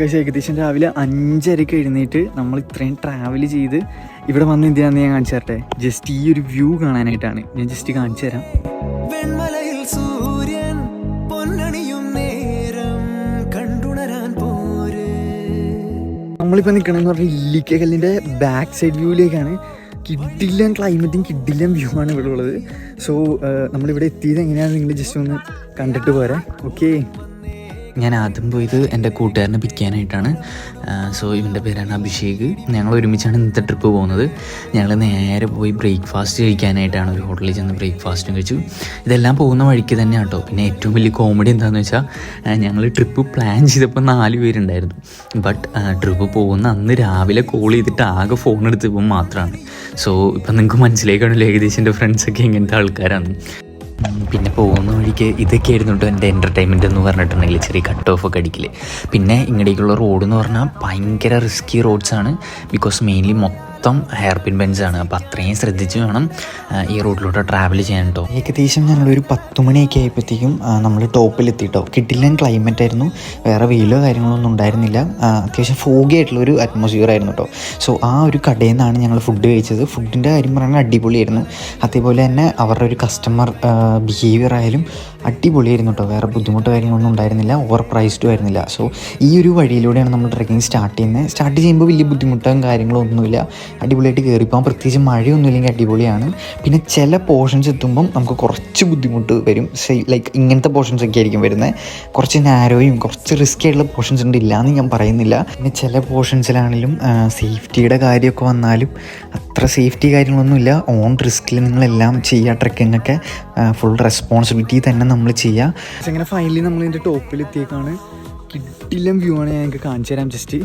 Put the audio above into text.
Guys ഏകദേശം രാവിലെ അഞ്ചരക്ക് എഴുന്നേറ്റ് നമ്മൾ ഇത്രയും ട്രാവൽ ചെയ്ത് ഇവിടെ വന്ന് എന്തിനാന്ന് ഞാൻ കാണിച്ചു തരട്ടെ? ജസ്റ്റ് ഈ ഒരു വ്യൂ കാണാനായിട്ടാണ്. ഞാൻ ജസ്റ്റ് കാണിച്ചു തരാം. സൂര്യൻ പൊന്നണിയും നേരം കണ്ടുണരാൻ പോര്. നമ്മളിപ്പോൾ നിൽക്കണമെന്ന് പറഞ്ഞാൽ ഇല്ലിക്കകല്ലിന്റെ ബാക്ക് സൈഡ് വ്യൂവിലേക്കാണ് കിഡില്ലം ക്ലൈമറ്റും കിഡില്ലം വ്യൂ ആണ് ഇവിടെ ഉള്ളത്. സോ നമ്മളിവിടെ എത്തിയത് എങ്ങനെയാണെന്ന് നിങ്ങൾ ജസ്റ്റ് ഒന്ന് കണ്ടിട്ട് പോരാ. ഓക്കേ ഞാൻ ആദ്യം പോയത് എന്റെ കൂട്ടുകാരനെ പിക്ക് ചെയ്യാനായിട്ടാണ്. സോ ഇവന്റെ പേരാണ് അഭിഷേക്. ഞങ്ങൾ ഒരുമിച്ചാണ് ഇന്നത്തെ ട്രിപ്പ് പോകുന്നത്. ഞങ്ങൾ നേരെ പോയി ബ്രേക്ക്ഫാസ്റ്റ് കഴിക്കാനായിട്ടാണ് ഒരു ഹോട്ടലിൽ ചെന്ന് ബ്രേക്ക്ഫാസ്റ്റും കഴിച്ചു. ഇതെല്ലാം പോകുന്ന വഴിക്ക് തന്നെ കേട്ടോ പിന്നെ ഏറ്റവും വലിയ കോമഡി എന്താണെന്ന് വെച്ചാൽ ഞങ്ങൾ ട്രിപ്പ് പ്ലാൻ ചെയ്തപ്പോൾ നാല് പേരുണ്ടായിരുന്നു. ബട്ട് ട്രിപ്പ് പോകുന്ന അന്ന് രാവിലെ കോൾ ചെയ്തിട്ട് ആകെ ഫോൺ എടുത്തപ്പോൾ മാത്രമാണ് സോ ഇപ്പം നിങ്ങൾക്ക് മനസ്സിലാക്കണമല്ലോ ഏകദേശം എന്റെ ഫ്രണ്ട്സൊക്കെ ഇങ്ങനത്തെ ആൾക്കാരാണ് പിന്നെ പോകുന്ന വഴിക്ക് ഇതൊക്കെ ആയിരുന്നു കേട്ടോ എന്റെ എന്റർടൈൻമെന്റ് എന്ന് പറഞ്ഞിട്ടുണ്ടെങ്കിൽ ചെറിയ കട്ട് ഓഫ് ഒക്കെ അടിക്കൽ പിന്നെ ഇങ്ങടേക്കുള്ള റോഡ് എന്ന് പറഞ്ഞാൽ ഭയങ്കര റിസ്കി റോഡ്സാണ് ബിക്കോസ് മെയിൻലി മൊത്തം ഹെയർ പിൻ ബെൻസാണ് അപ്പോൾ അത്രയും ശ്രദ്ധിച്ച് വേണം ഈ റോഡിലൂടെ ട്രാവൽ ചെയ്യാൻ കേട്ടോ ഏകദേശം ഞങ്ങളൊരു പത്ത് മണിയൊക്കെ ആയപ്പോഴത്തേക്കും നമ്മൾ ടോപ്പിലെത്തിട്ടോ. കിട്ടില്ല ക്ലൈമറ്റ് ആയിരുന്നു. വേറെ വെയിലോ കാര്യങ്ങളൊന്നും ഉണ്ടായിരുന്നില്ല. ആ, അത്യാവശ്യം ഫോഗി ആയിട്ടുള്ള ഒരു അറ്റ്മോസ്ഫിയർ ആയിരുന്നു കേട്ടോ സോ ആ ഒരു കടയിൽ നിന്നാണ് ഞങ്ങൾ ഫുഡ് കഴിച്ചത്. ഫുഡിന്റെ കാര്യം പറയുന്നത് അടിപൊളിയായിരുന്നു. അതേപോലെ തന്നെ അവരുടെ ഒരു കസ്റ്റമർ ബിഹേവിയർ ആയാലും അടിപൊളിയായിരുന്നു കേട്ടോ വേറെ ബുദ്ധിമുട്ട് കാര്യങ്ങളൊന്നും ഉണ്ടായിരുന്നില്ല. ഓവർ പ്രൈസ്ഡും ആയിരുന്നില്ല. സോ ഈ ഒരു വഴിയിലൂടെയാണ് നമ്മൾ ട്രെക്കിംഗ് സ്റ്റാർട്ട് ചെയ്യുന്നത്. സ്റ്റാർട്ട് ചെയ്യുമ്പോൾ വലിയ ബുദ്ധിമുട്ടും കാര്യങ്ങളോ ഒന്നുമില്ല അടിപൊളിയായിട്ട് കയറിപ്പോൾ പ്രത്യേകിച്ച് മഴയൊന്നും ഇല്ലെങ്കിൽ അടിപൊളിയാണ്. പിന്നെ ചില പോർഷൻസ് എത്തുമ്പം നമുക്ക് കുറച്ച് ബുദ്ധിമുട്ട് വരും. ലൈക്ക് ഇങ്ങനത്തെ പോർഷൻസ് ഒക്കെ ആയിരിക്കും വരുന്നത്. കുറച്ച് നാരോയും കുറച്ച് റിസ്ക് ആയിട്ടുള്ള പോർഷൻസ് ഉണ്ട്. ഇല്ലയെന്ന് ഞാൻ പറയുന്നില്ല. പിന്നെ ചില പോർഷൻസിലാണെങ്കിലും സേഫ്റ്റിയുടെ കാര്യമൊക്കെ വന്നാലും അത്ര സേഫ്റ്റി കാര്യങ്ങളൊന്നുമില്ല. ഓൺ റിസ്കിൽ നിങ്ങളെല്ലാം ചെയ്യുക ട്രെക്കിംഗ് ഒക്കെ ഫുൾ റെസ്പോൺസിബിലിറ്റി തന്നെ നമ്മൾ ചെയ്യുക. അങ്ങനെ ഫൈനലി നമ്മൾ ഇതിന്റെ ടോപ്പിലെത്തിയേക്കാണ് കിട്ടില്ല വ്യൂ ആണ് ഞാൻ കാണിച്ചു തരാം ജസ്റ്റ്